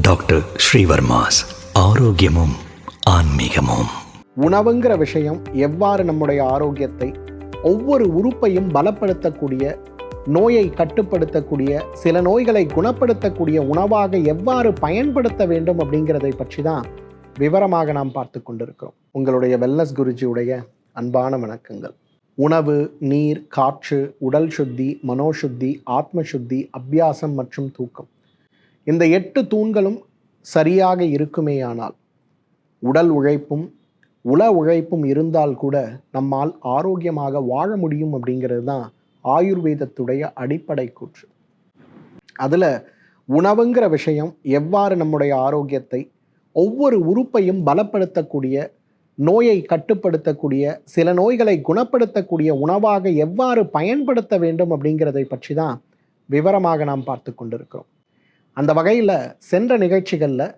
Doctor Srivarma's ஆரோக்கியமும் ஆன்மீகமும். உணவுங்கிற விஷயம் எவ்வாறு நம்முடைய ஆரோக்கியத்தை ஒவ்வொரு உறுப்பையும் பலப்படுத்தக்கூடிய நோயை கட்டுப்படுத்தக்கூடிய சில நோய்களை குணப்படுத்தக்கூடிய உணவாக எவ்வாறு பயன்படுத்த வேண்டும் அப்படிங்கிறதை பற்றி தான் விவரமாக நாம் பார்த்து கொண்டிருக்கிறோம். உங்களுடைய வெல்னஸ் குருஜியுடைய அன்பான வணக்கங்கள். உணவு நீர் காற்று உடல் சுத்தி மனோசுத்தி ஆத்ம சுத்தி அபியாசம் மற்றும் தூக்கம். இந்த எட்டு தூண்களும் சரியாக இருக்குமேயானால் உடல் உழைப்பும் உள உழைப்பும் இருந்தால் கூட நம்மால் ஆரோக்கியமாக வாழ முடியும் அப்படிங்கிறது தான் ஆயுர்வேதத்துடைய அடிப்படை கூற்று. அதில் உணவுங்கிற விஷயம் எவ்வாறு நம்முடைய ஆரோக்கியத்தை ஒவ்வொரு உறுப்பையும் பலப்படுத்தக்கூடிய நோயை கட்டுப்படுத்தக்கூடிய சில நோய்களை குணப்படுத்தக்கூடிய உணவாக எவ்வாறு பயன்படுத்த வேண்டும் அப்படிங்கிறதை பற்றி தான் விவரமாக நாம் பார்த்து கொண்டிருக்கிறோம். அந்த வகையில் சென்ற நிகழ்ச்சிகளில்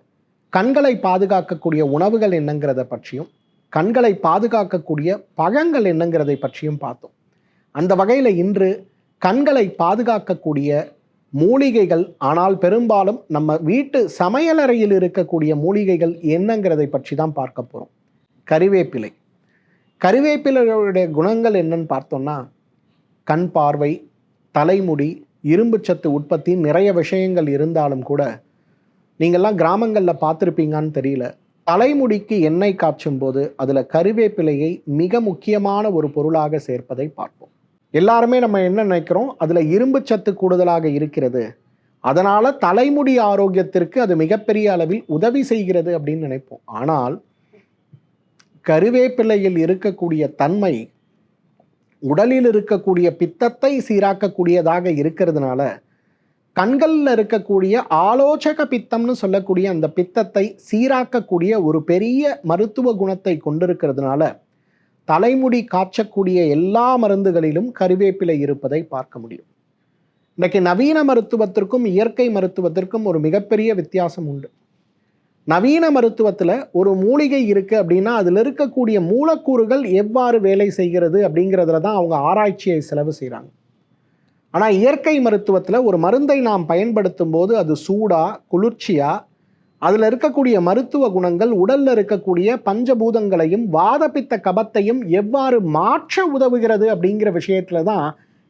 கண்களை பாதுகாக்கக்கூடிய உணவுகள் என்னங்கிறத பற்றியும் கண்களை பாதுகாக்கக்கூடிய பழங்கள் என்னங்கிறதை பற்றியும் பார்த்தோம். அந்த வகையில் இன்று கண்களை பாதுகாக்கக்கூடிய மூலிகைகள் ஆனால் பெரும்பாலும் நம்ம வீட்டு சமையலறையில் இருக்கக்கூடிய மூலிகைகள் என்னங்கிறதை பற்றி தான் பார்க்க போகிறோம் கறிவேப்பிலை. கறிவேப்பிலையுடைய குணங்கள் என்னன்னு பார்த்தோம்னா கண் பார்வை தலைமுடி இரும்பு சத்து உற்பத்தி நிறைய விஷயங்கள் இருந்தாலும் கூட நீங்கள்லாம் கிராமங்களில் பார்த்துருப்பீங்கன்னு தெரியல. தலைமுடிக்கு எண்ணெய் காய்ச்சும் போது அதில் கருவேப்பிலையை மிக முக்கியமான ஒரு பொருளாக சேர்ப்பதை பார்ப்போம். எல்லாருமே நம்ம என்ன நினைக்கிறோம்? அதில் இரும்பு சத்து கூடுதலாக இருக்கிறது. அதனால் தலைமுடி ஆரோக்கியத்திற்கு அது மிகப்பெரிய அளவில் உதவி செய்கிறது அப்படின்னு நினைப்போம். ஆனால் கருவேப்பிலையில் இருக்கக்கூடிய தன்மை உடலில் இருக்கக்கூடிய பித்தத்தை சீராக்கக்கூடியதாக இருக்கிறதுனால கண்களில் இருக்கக்கூடிய ஆலோசக பித்தம்னு சொல்லக்கூடிய அந்த பித்தத்தை சீராக்கக்கூடிய ஒரு பெரிய மருத்துவ குணத்தை கொண்டிருக்கிறதுனால தலைமுடி காய்ச்சக்கூடிய எல்லா மருந்துகளிலும் கருவேப்பிலை இருப்பதை பார்க்க முடியும். இன்றைக்கி நவீன மருத்துவத்திற்கும் இயற்கை மருத்துவத்திற்கும் ஒரு மிகப்பெரிய வித்தியாசம் உண்டு. நவீன மருத்துவத்தில் ஒரு மூலிகை இருக்குது அப்படின்னா அதில் இருக்கக்கூடிய மூலக்கூறுகள் எவ்வாறு வேலை செய்கிறது அப்படிங்கிறதுல தான் அவங்க ஆராய்ச்சியை செலவு செய்கிறாங்க ஆனால் இயற்கை மருத்துவத்தில் ஒரு மருந்தை நாம் பயன்படுத்தும் போது அது சூடா குளிர்ச்சியா அதில் இருக்கக்கூடிய மருத்துவ குணங்கள் உடலில் இருக்கக்கூடிய பஞ்சபூதங்களையும் வாதப்பித்த கபத்தையும் எவ்வாறு மாற்ற உதவுகிறது அப்படிங்கிற விஷயத்தில் தான்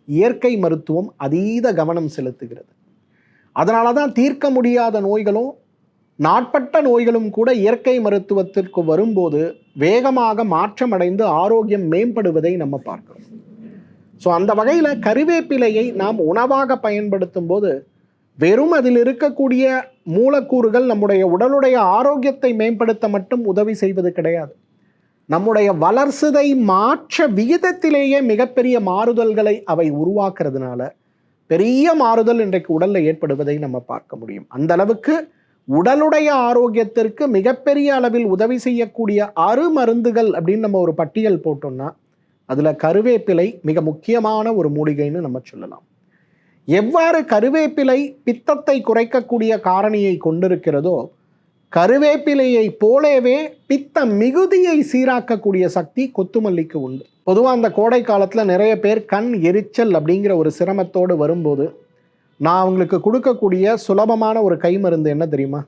இயற்கை மருத்துவம் அதீத கவனம் செலுத்துகிறது. அதனால தான் தீர்க்க முடியாத நோய்களும் நாட்பட்ட நோய்களும் கூட இயற்கை மருத்துவத்திற்கு வரும்போது வேகமாக மாற்றமடைந்து ஆரோக்கியம் மேம்படுவதை நம்ம பார்க்கிறோம். ஸோ அந்த வகையில் கறிவேப்பிலையை நாம் உணவாக பயன்படுத்தும் போது வெறும் அதில் இருக்கக்கூடிய மூலக்கூறுகள் நம்முடைய உடலுடைய ஆரோக்கியத்தை மேம்படுத்த மட்டும் உதவி செய்வது கிடையாது. நம்முடைய வளர்சிதை மாற்ற விகிதத்திலேயே மிகப்பெரிய மாறுதல்களை அவை உருவாக்குறதுனால பெரிய மாறுதல் இன்றைக்கு உடலில் ஏற்படுவதை நம்ம பார்க்க முடியும். அந்த அளவுக்கு உடலுடைய ஆரோக்கியத்திற்கு மிகப்பெரிய அளவில் உதவி செய்யக்கூடிய அருமருந்துகள் அப்படின்னு நம்ம ஒரு பட்டியல் போட்டோம்னா அதில் கருவேப்பிலை மிக முக்கியமான ஒரு மூலிகைன்னு நம்ம சொல்லலாம். எவ்வாறு கருவேப்பிலை பித்தத்தை குறைக்கக்கூடிய காரணியை கொண்டிருக்கிறதோ கருவேப்பிலையை போலவே பித்த மிகுதியை சீராக்கக்கூடிய சக்தி கொத்துமல்லிக்கு உண்டு. பொதுவாக அந்த கோடை காலத்தில் நிறைய பேர் கண் எரிச்சல் அப்படிங்கிற ஒரு சிரமத்தோடு வரும்போது நான் அவங்களுக்கு கொடுக்கக்கூடிய சுலபமான ஒரு கை மருந்து என்ன தெரியுமா?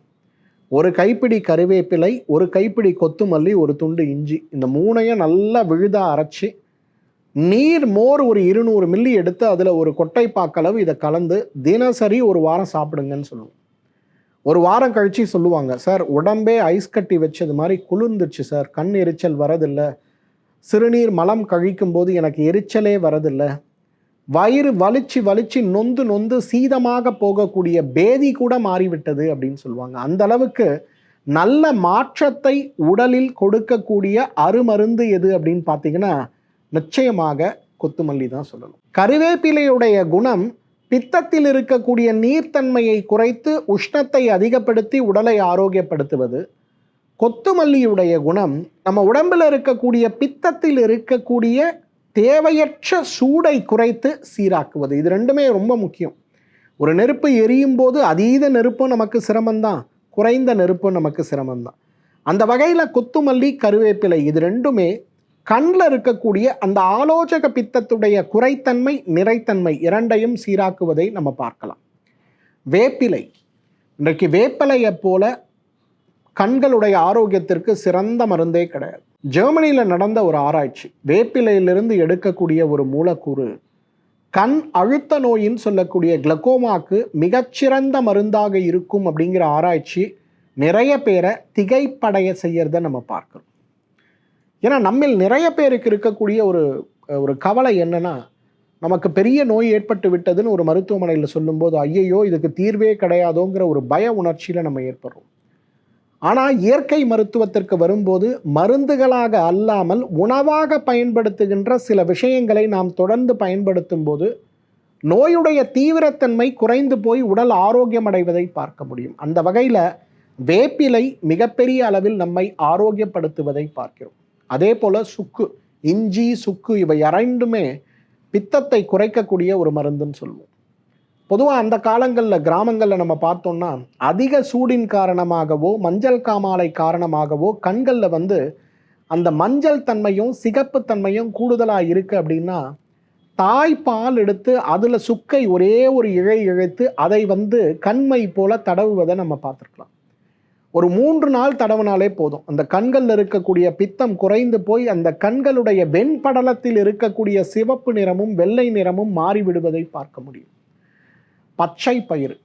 ஒரு கைப்பிடி கருவேப்பிலை ஒரு கைப்பிடி கொத்துமல்லி ஒரு துண்டு இஞ்சி. இந்த மூணையும் நல்லா விழுதாக அரைச்சி நீர் மோர் ஒரு இருநூறு மில்லி எடுத்து அதில் ஒரு கொட்டை பாக்களவு இதை கலந்து தினசரி ஒரு வாரம் சாப்பிடுங்கன்னு சொல்லுவோம். ஒரு வாரம் கழித்து சொல்லுவாங்க சார் உடம்பே ஐஸ் கட்டி வச்சது மாதிரி குளிர்ந்துச்சு சார். கண் எரிச்சல் வரதில்லை. சிறுநீர் மலம் கழிக்கும் போது எனக்கு எரிச்சலே வரதில்லை. வயிறு வலிச்சு வலிச்சு நொந்து நொந்து சீதமாக போகக்கூடிய பேதி கூட மாறிவிட்டது அப்படின்னு சொல்லுவாங்க. அந்த அளவுக்கு நல்ல மாற்றத்தை உடலில் கொடுக்கக்கூடிய அருமருந்து எது அப்படின்னு பார்த்தீங்கன்னா நிச்சயமாக கொத்துமல்லி தான் சொல்லணும். கருவேப்பிலையுடைய குணம் பித்தத்தில் இருக்கக்கூடிய நீர்த்தன்மையை குறைத்து உஷ்ணத்தை அதிகப்படுத்தி உடலை ஆரோக்கியப்படுத்துவது. கொத்துமல்லியுடைய குணம் நம்ம உடம்பில் இருக்கக்கூடிய பித்தத்தில் இருக்கக்கூடிய தேவையற்ற சூடை குறைத்து சீராக்குவது. இது ரெண்டுமே ரொம்ப முக்கியம். ஒரு நெருப்பு எரியும் போது அதீத நெருப்பும் நமக்கு சிரமந்தான் குறைந்த நெருப்பும் நமக்கு சிரமந்தான் அந்த வகையில் கொத்துமல்லி கருவேப்பிலை இது ரெண்டுமே கண்ணில் இருக்கக்கூடிய அந்த ஆலோசக பித்தத்துடைய குறைத்தன்மை நிறைத்தன்மை இரண்டையும் சீராக்குவதை நம்ம பார்க்கலாம். வேப்பிலை. இன்றைக்கு வேப்பிலையை போல கண்களுடைய ஆரோக்கியத்திற்கு சிறந்த மருந்தே கிடையாது. ஜெர்மனியில் நடந்த ஒரு ஆராய்ச்சி வேப்பிலையிலிருந்து எடுக்கக்கூடிய ஒரு மூலக்கூறு கண் அழுத்த நோயின்னு சொல்லக்கூடிய கிளக்கோமாக்கு மிகச்சிறந்த மருந்தாக இருக்கும் அப்படிங்கிற ஆராய்ச்சி நிறைய பேரை திகைப்படைய செய்யறத நம்ம பார்க்குறோம். ஏன்னா நம்மில் நிறைய பேருக்கு இருக்கக்கூடிய ஒரு ஒரு கவலை என்னன்னா நமக்கு பெரிய நோய் ஏற்பட்டு விட்டதுன்னு ஒரு மருத்துவமனையில் சொல்லும்போது ஐயையோ இதுக்கு தீர்வே கிடையாதோங்கிற ஒரு பய உணர்ச்சியில் நம்ம ஏற்படுறோம். ஆனால் இயற்கை மருத்துவத்திற்கு வரும்போது மருந்துகளாக அல்லாமல் உணவாக பயன்படுத்துகின்ற சில விஷயங்களை நாம் தொடர்ந்து பயன்படுத்தும் போது நோயுடைய தீவிரத்தன்மை குறைந்து போய் உடல் ஆரோக்கியம் அடைவதை பார்க்க முடியும். அந்த வகையில் வேப்பிலை மிகப்பெரிய அளவில் நம்மை ஆரோக்கியப்படுத்துவதை பார்க்கிறோம். அதே போல் சுக்கு இஞ்சி சுக்கு இவை இரண்டுமே பித்தத்தை குறைக்கக்கூடிய ஒரு மருந்துன்னு சொல்லுவோம். பொதுவாக அந்த காலங்களில் கிராமங்களில் நம்ம பார்த்தோம்னா அதிக சூடின் காரணமாகவோ மஞ்சள் காமாலை காரணமாகவோ கண்களில் வந்து அந்த மஞ்சள் தன்மையும் சிகப்பு தன்மையும் கூடுதலாக இருக்குது அப்படின்னா தாய்ப்பால் எடுத்து அதில் சுக்கை ஒரே ஒரு இழை இழைத்து அதை வந்து கண்மை போல தடவுவதை நம்ம பார்த்துருக்கலாம். ஒரு மூன்று நாள் தடவினாலே போதும். அந்த கண்களில் இருக்கக்கூடிய பித்தம் குறைந்து போய் அந்த கண்களுடைய வெண்படலத்தில் இருக்கக்கூடிய சிவப்பு நிறமும் வெள்ளை நிறமும் மாறிவிடுவதை பார்க்க முடியும். பச்சை பயிர்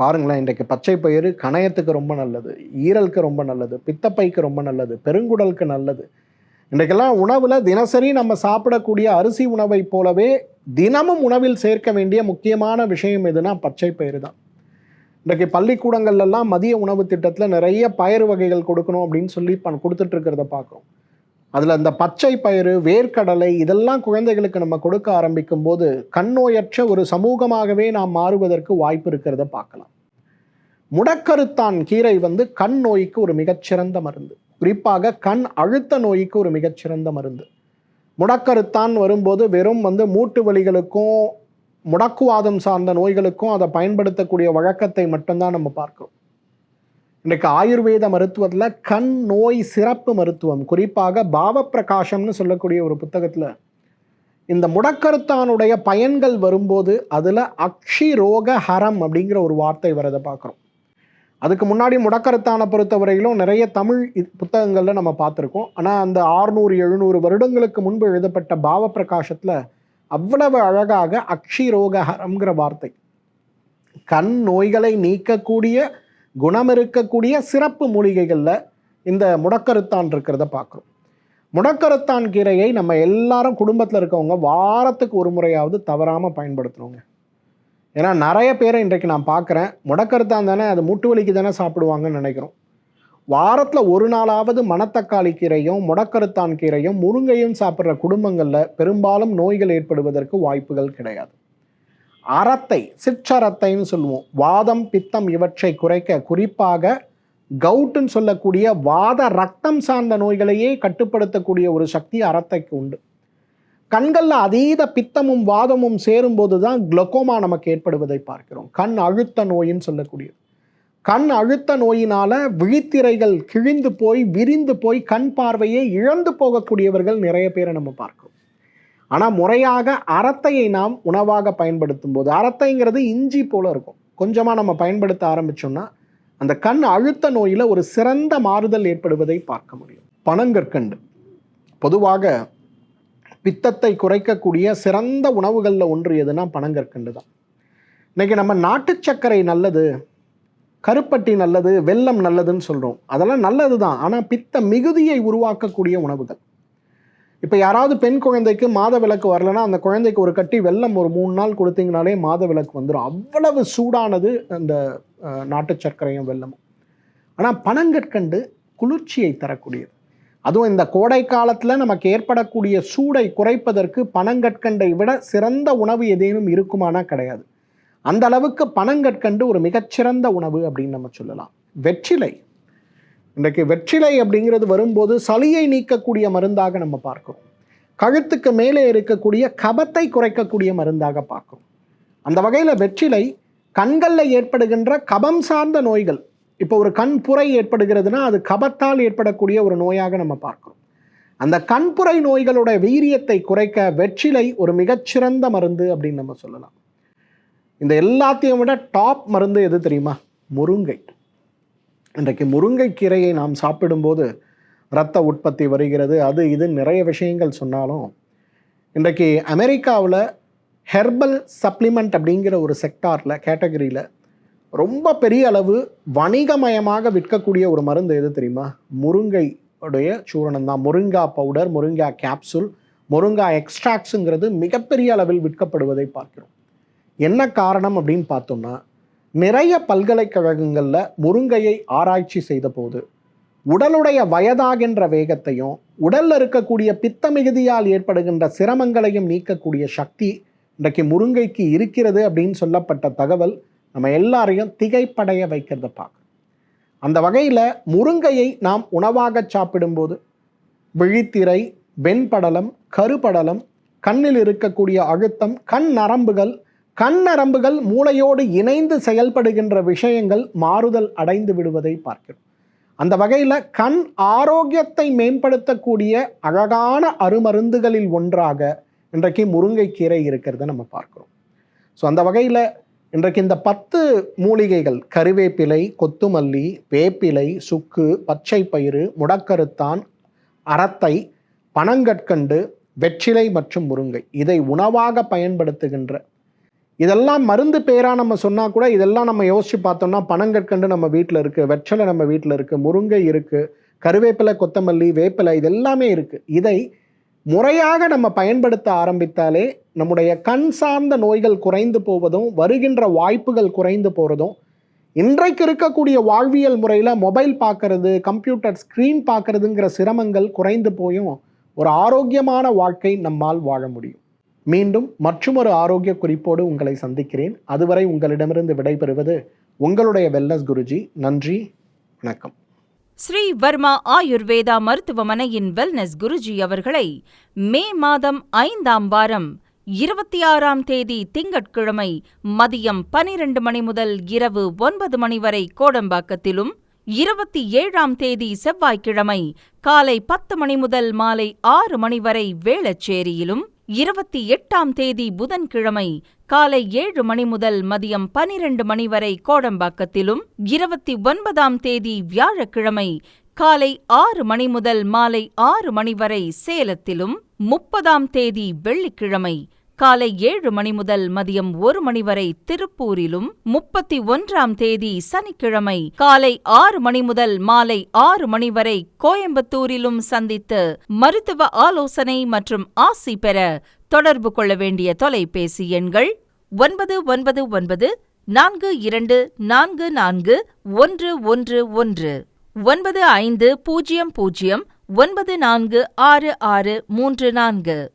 பாருங்களேன் இன்றைக்கு பச்சை பயிறு கணையத்துக்கு ரொம்ப நல்லது ஈரலுக்கு ரொம்ப நல்லது பித்தப்பைக்கு ரொம்ப நல்லது பெருங்குடலுக்கு நல்லது. இன்றைக்கெல்லாம் உணவில் தினசரி நம்ம சாப்பிடக்கூடிய அரிசி உணவை போலவே தினமும் உணவில் சேர்க்க வேண்டிய முக்கியமான விஷயம் எதுனா பச்சை பயிறு தான். இன்றைக்கு பள்ளிக்கூடங்கள்லாம் மதிய உணவு திட்டத்தில் நிறைய பயிறு வகைகள் கொடுக்கணும் அப்படின்னு சொல்லி பண் கொடுத்துட்ருக்கிறத பார்க்குறோம். அதில் அந்த பச்சை பயிறு வேர்க்கடலை இதெல்லாம் குழந்தைகளுக்கு நம்ம கொடுக்க ஆரம்பிக்கும் போது கண் நோயற்ற ஒரு சமூகமாகவே நாம் மாறுவதற்கு வாய்ப்பு இருக்கிறத பார்க்கலாம். முடக்கருத்தான் கீரை வந்து கண் நோய்க்கு ஒரு மிகச்சிறந்த மருந்து. குறிப்பாக கண் அழுத்த நோய்க்கு ஒரு மிகச்சிறந்த மருந்து. முடக்கருத்தான் வரும்போது வெறும் வந்து மூட்டு வலிகளுக்கும் முடக்குவாதம் சார்ந்த நோய்களுக்கும் அதை பயன்படுத்தக்கூடிய வழக்கத்தை மட்டும்தான் நம்ம பார்க்கிறோம். இன்றைக்கு ஆயுர்வேத மருத்துவத்தில் கண் நோய் சிறப்பு மருத்துவம் குறிப்பாக பாவப்பிரகாசம்னு சொல்லக்கூடிய ஒரு புத்தகத்தில் இந்த முடக்கருத்தானுடைய பயன்கள் வரும்போது அதில் அக்ஷி ரோக ஹரம் அப்படிங்கிற ஒரு வார்த்தை வரதை பார்க்குறோம். அதுக்கு முன்னாடி முடக்கருத்தானை பொறுத்தவரையிலும் நிறைய தமிழ் புத்தகங்களில் நம்ம பார்த்துருக்கோம். ஆனால் அந்த ஆறுநூறு எழுநூறு வருடங்களுக்கு முன்பு எழுதப்பட்ட பாவ பிரகாசத்தில் அவ்வளவு அழகாக அக்ஷி ரோக ஹரம்ங்கிற வார்த்தை. கண் நோய்களை நீக்கக்கூடிய குணம் இருக்கக்கூடிய சிறப்பு மூலிகைகளில் இந்த முடக்கருத்தான் இருக்கிறத பார்க்குறோம். முடக்கருத்தான் கீரையை நம்ம எல்லாரும் குடும்பத்தில் இருக்கவங்க வாரத்துக்கு ஒரு முறையாவது தவறாமல் பயன்படுத்தணுங்க. ஏன்னா நிறைய பேரை இன்றைக்கு நான் பார்க்குறேன் முடக்கருத்தான் தானே அது மூட்டு வலிக்கு தானே சாப்பிடுவாங்கன்னு நினைக்கிறோம். வாரத்தில் ஒரு நாளாவது மணத்தக்காளி கீரையும் முடக்கருத்தான் கீரையும் முருங்கையும் சாப்பிட்ற குடும்பங்களில் பெரும்பாலும் நோய்கள் ஏற்படுவதற்கு வாய்ப்புகள் கிடையாது. அறத்தை சிற்றறத்தைன்னு சொல்லுவோம். வாதம் பித்தம் இவற்றை குறைக்க குறிப்பாக கவுட்டுன்னு சொல்லக்கூடிய வாத ரத்தம் சார்ந்த நோய்களையே கட்டுப்படுத்தக்கூடிய ஒரு சக்தி அறத்தைக்கு உண்டு. கண்களில் அதீத பித்தமும் வாதமும் சேரும்போது தான் குளோகோமா நமக்கு ஏற்படுவதை பார்க்கிறோம். கண் அழுத்த நோயின்னு சொல்லக்கூடியது. கண் அழுத்த நோயினால விழித்திரைகள் கிழிந்து போய் விரிந்து போய் கண் பார்வையை இழந்து போகக்கூடியவர்கள் நிறைய பேரை நம்ம பார்க்கிறோம். ஆனால் முறையாக அறத்தையை நாம் உணவாக பயன்படுத்தும் போது அறத்தைங்கிறது இஞ்சி போல இருக்கும். கொஞ்சமாக நம்ம பயன்படுத்த ஆரம்பித்தோம்னா அந்த கண் அழுத்த நோயில் ஒரு சிறந்த மாறுதல் ஏற்படுவதை பார்க்க முடியும். பனங்கற்கண்டு. பொதுவாக பித்தத்தை குறைக்கக்கூடிய சிறந்த உணவுகளில் ஒன்று எதுனா பனங்கற்கண்டு தான். இன்றைக்கி நம்ம நாட்டு சர்க்கரை நல்லது கருப்பட்டி நல்லது வெல்லம் நல்லதுன்னு சொல்கிறோம் அதெல்லாம் நல்லது தான் ஆனால் பித்த மிகுதியை உருவாக்கக்கூடிய உணவுகள். இப்போ யாராவது பெண் குழந்தைக்கு மாத விளக்கு வரலன்னா அந்த குழந்தைக்கு ஒரு கட்டி வெல்லம் ஒரு மூணு நாள் கொடுத்தீங்கனாலே மாத விளக்கு வந்துடும் அவ்வளவு சூடானது அந்த நாட்டு சர்க்கரையும் வெல்லமும் ஆனால் பனங்கற்கண்டு குளிர்ச்சியை தரக்கூடியது. அதுவும் இந்த கோடை காலத்தில் நமக்கு ஏற்படக்கூடிய சூடை குறைப்பதற்கு பனங்கற்கண்டை விட சிறந்த உணவு ஏதேனும் இருக்குமானா கிடையாது. அந்த அளவுக்கு பனங்கற்கண்டு ஒரு மிகச்சிறந்த உணவு அப்படின்னு நம்ம சொல்லலாம். வெற்றிலை. இன்றைக்கு வெற்றிலை அப்படிங்கிறது வரும்போது சளியை நீக்கக்கூடிய மருந்தாக நம்ம பார்க்கிறோம். கழுத்துக்கு மேலே இருக்கக்கூடிய கபத்தை குறைக்கக்கூடிய மருந்தாக பார்க்கும் அந்த வகையில் வெற்றிலை கண்களில் ஏற்படுகின்ற கபம் சார்ந்த நோய்கள் இப்போ ஒரு கண் புரை ஏற்படுகிறதுனா அது கபத்தால் ஏற்படக்கூடிய ஒரு நோயாக நம்ம பார்க்கிறோம். அந்த கண்புரை நோய்களோட வீரியத்தை குறைக்க வெற்றிலை ஒரு மிகச்சிறந்த மருந்து அப்படின்னு நம்ம சொல்லலாம். இந்த எல்லாத்தையும் விட டாப் மருந்து எது தெரியுமா? முருங்கை. இன்றைக்கு முருங்கைக்கீரையை நாம் சாப்பிடும்போது இரத்த உற்பத்தி வருகிறது. அது இது நிறைய விஷயங்கள் சொன்னாலும் இன்றைக்கு அமெரிக்காவில் ஹெர்பல் சப்ளிமெண்ட் அப்படிங்கிற ஒரு செக்டாரில் கேட்டகரியில் ரொம்ப பெரிய அளவு வணிகமயமாக விற்கக்கூடிய ஒரு மருந்து எது தெரியுமா? முருங்கை உடைய சூரணம் தான். முருங்கா பவுடர் முருங்கா கேப்சூல் முருங்கா எக்ஸ்ட்ராக்ஸுங்கிறது மிகப்பெரிய அளவில் விற்கப்படுவதை பார்க்கிறோம். என்ன காரணம் அப்படின்னு பார்த்தோம்னா நிறைய பல்கலைக்கழகங்களில் முருங்கையை ஆராய்ச்சி செய்த போது உடலுடைய வயதாகின்ற வேகத்தையும் உடலில் இருக்கக்கூடிய பித்த மிகுதியால் ஏற்படுகின்ற சிரமங்களையும் நீக்கக்கூடிய சக்தி இன்றைக்கு முருங்கைக்கு இருக்கிறது அப்படின்னு சொல்லப்பட்ட தகவல் நம்ம எல்லாரையும் திகைப்படைய வைக்கிறத பார்க்க அந்த வகையில் முருங்கையை நாம் உணவாக சாப்பிடும்போது விழித்திரை வெண்படலம் கருப்படலம் கண்ணில் இருக்கக்கூடிய அழுத்தம் கண் நரம்புகள் கண் நரம்புகள் மூளையோடு இணைந்து செயல்படுகின்ற விஷயங்கள் மாறுதல் அடைந்து விடுவதை பார்க்கிறோம். அந்த வகையில் கண் ஆரோக்கியத்தை மேம்படுத்தக்கூடிய அழகான அருமருந்துகளில் ஒன்றாக இன்றைக்கு முருங்கைக்கீரை இருக்கிறத நம்ம பார்க்குறோம். ஸோ அந்த வகையில் இன்றைக்கு இந்த பத்து மூலிகைகள் கருவேப்பிலை கொத்துமல்லி வேப்பிலை சுக்கு பச்சை பயிறு முடக்கருத்தான் அரத்தை பனங்கற்கண்டு வெற்றிலை மற்றும் முருங்கை இதை உணவாக பயன்படுத்துகின்ற இதெல்லாம் மருந்து பேராக நம்ம சொன்னால் கூட இதெல்லாம் நம்ம யோசிச்சு பார்த்தோம்னா பனங்கற்கண்டு நம்ம வீட்டில் இருக்குது வெற்றலை நம்ம வீட்டில் இருக்குது முருங்கை இருக்குது கருவேப்பிலை கொத்தமல்லி வேப்பிலை இது எல்லாமே இதை முறையாக நம்ம பயன்படுத்த ஆரம்பித்தாலே நம்முடைய கண் சார்ந்த நோய்கள் குறைந்து போவதும் வருகின்ற வாய்ப்புகள் குறைந்து போகிறதும் இன்றைக்கு இருக்கக்கூடிய வாழ்வியல் முறையில் மொபைல் பார்க்கறது கம்ப்யூட்டர் ஸ்க்ரீன் பார்க்கறதுங்கிற சிரமங்கள் குறைந்து போயும் ஒரு ஆரோக்கியமான வாழ்க்கை நம்மால் வாழ முடியும். மீண்டும் மற்றொரு ஆரோக்கிய குறிப்போடு உங்களை சந்திக்கிறேன். அதுவரை உங்களிடமிருந்து விடைபெறுவது உங்களுடைய வெல்லஸ் குருஜி. நன்றி வணக்கம். ஸ்ரீ வர்மா ஆயுர்வேதா மருத்துவமனையின் வெல்னஸ் குருஜி அவர்களை மே மாதம் ஐந்தாம் வாரம் இருபத்தி ஆறாம் தேதி திங்கட்கிழமை மதியம் பனிரெண்டு மணி முதல் இரவு ஒன்பது மணி வரை கோடம்பாக்கத்திலும் இருபத்தி ஏழாம் தேதி செவ்வாய்க்கிழமை காலை பத்து மணி முதல் மாலை ஆறு மணி வரை வேளச்சேரியிலும் இருபத்தி எட்டாம் தேதி புதன்கிழமை காலை ஏழு மணி முதல் மதியம் பனிரெண்டு மணி வரை கோடம்பாக்கத்திலும் இருபத்தி ஒன்பதாம் தேதி வியாழக்கிழமை காலை ஆறு மணி முதல் மாலை ஆறு மணி வரை சேலத்திலும் முப்பதாம் தேதி வெள்ளிக்கிழமை காலை ஏழு மணி முதல் மதியம் ஒரு மணி வரை திருப்பூரிலும் முப்பத்தி ஒன்றாம் தேதி சனிக்கிழமை காலை ஆறு மணி முதல் மாலை ஆறு மணி வரை கோயம்புத்தூரிலும் சந்தித்து மருத்துவ ஆலோசனை மற்றும் ஆசி பெற தொடர்பு கொள்ள வேண்டிய தொலைபேசி எண்கள் ஒன்பது ஒன்பது ஒன்பது நான்கு இரண்டு நான்கு நான்கு ஒன்று ஒன்று ஒன்று. ஒன்பது ஐந்து பூஜ்ஜியம் பூஜ்ஜியம் ஒன்பது நான்கு ஆறு ஆறு மூன்று நான்கு.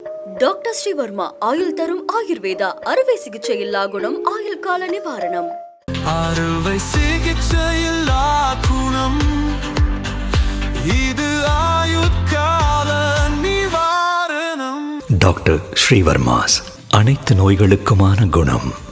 doctor Srivarma ஆயுள் தரும் ஆயுர்வேதா அறுவை சிகிச்சை இல்லா குணம் ஆயுள் கால நிவாரணம். அறுவை சிகிச்சையில்லா குணம். இது ஆயுட்கால நிவாரணம். டாக்டர் ஸ்ரீவர்மாஸ் அனைத்து நோய்களுக்குமான குணம்.